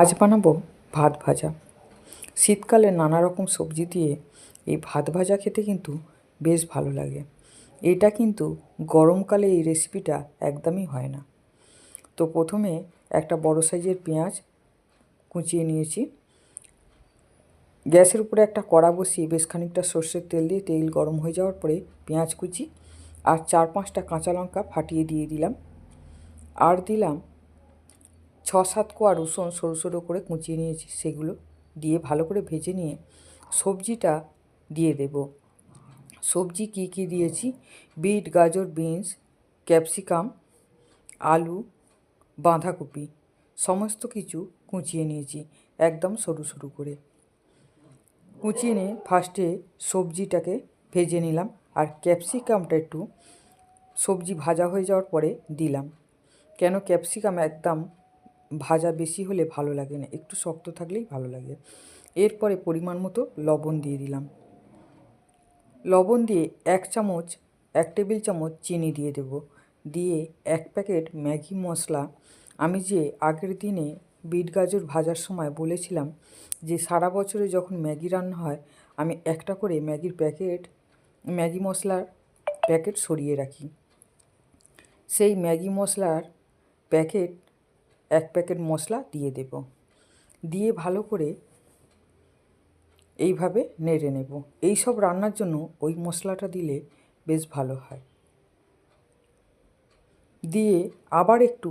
আজ বানাবো ভাত ভাজা। শীতকালে নানা রকম সবজি দিয়ে এই ভাত ভাজা খেতে কিন্তু বেশ ভালো লাগে। এটা কিন্তু গরমকালে এই রেসিপিটা একদমই হয় না। তো প্রথমে একটা বড় সাইজের পেঁয়াজ কুচিয়ে নিয়েছি। গ্যাসের উপরে একটা কড়া বসিয়ে বেশ খানিকটা সর্ষের তেল দিয়ে তেল গরম হয়ে যাওয়ার পরে পেঁয়াজ কুচি আর চার পাঁচটা কাঁচা লঙ্কা ফাটিয়ে দিয়ে দিলাম। আর দিলাম ছ সাত কোয়া রসুন সরু সরু করে কুচিয়ে নিয়েছি, সেগুলো দিয়ে ভালো করে ভেজে নিয়ে সবজিটা দিয়ে দেব। সবজি কি কি দিয়েছি? বিট, গাজর, বিনস, ক্যাপসিকাম, আলু, বাঁধাকপি, সমস্ত কিছু কুচিয়ে নিয়েছি একদম সরু সরু করে। কুচিয়ে নিয়ে ফার্স্টে সবজিটাকে ভেজে নিলাম আর ক্যাপসিকামটা একটু সবজি ভাজা হয়ে যাওয়ার পরে দিলাম। কেন ক্যাপসিকাম একদম ভাজা বেশি হলে ভালো লাগে না, একটু শক্ত থাকলেই ভালো লাগে। এরপরে পরিমাণ মতো লবণ দিয়ে দিলাম। লবণ দিয়ে এক চামচ, এক টেবিল চামচ চিনি দিয়ে দেব। দিয়ে এক প্যাকেট ম্যাগি মশলা। আমি যে আগের দিনে বিট গাজর ভাজার সময় বলেছিলাম যে সারা বছরে যখন ম্যাগি রান্না হয়, আমি একটা করে ম্যাগির প্যাকেট, ম্যাগি মশলার প্যাকেট সরিয়ে রাখি। সেই ম্যাগি মশলার প্যাকেট এক প্যাকেট মশলা দিয়ে দেব। দিয়ে ভালো করে এইভাবে নেড়ে নেব। এই সব রান্নার জন্য ওই মশলাটা দিলে বেশ ভালো হয়। দিয়ে আবার একটু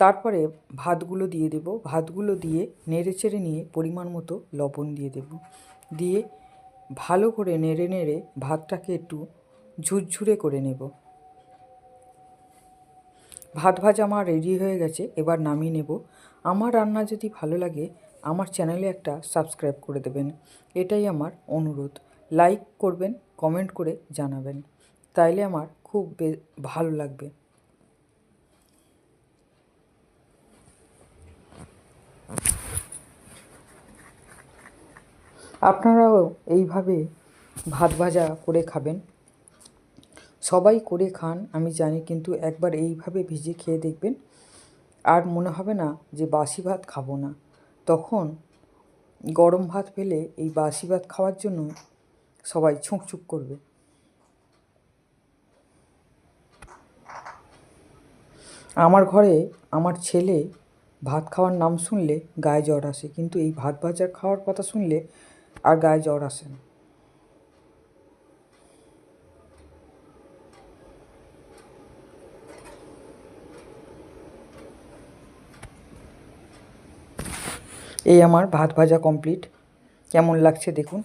তারপরে ভাতগুলো দিয়ে দেব। ভাতগুলো দিয়ে নেড়ে চেড়ে নিয়ে পরিমাণ মতো লবণ দিয়ে দেব। দিয়ে ভালো করে নেড়ে নেড়ে ভাতটাকে একটু ঝুরঝুরে করে নেব। ভাত ভাজা আমার রেডি হয়ে গেছে, এবার নামিয়ে নেব। আমার রান্না যদি ভালো লাগে, আমার চ্যানেলে একটা সাবস্ক্রাইব করে দেবেন। এটাই আমার অনুরোধ। লাইক করবেন কমেন্ট করে জানাবেন। তাইলে আমার খুব ভালো লাগবে। আপনারাও এইভাবে ভাত ভাজা করে খাবেন। সবাই করে খান, আমি জানি, কিন্তু একবার এইভাবে ভিজে খেয়ে দেখবেন। আর মনে হবে না যে বাসি ভাত খাব না। তখন গরম ভাত পেলে এই বাসি ভাত খাওয়ার জন্য সবাই ছুঁকছুক করবে। আমার ঘরে আমার ছেলে ভাত খাওয়ার নাম শুনলে গায়ে জ্বর আসে, কিন্তু এই ভাত ভাজা খাওয়ার কথা শুনলে আর গায়ে জ্বর আসে না। এই আমার ভাত ভাজা কমপ্লিট কেমন লাগছে দেখুন।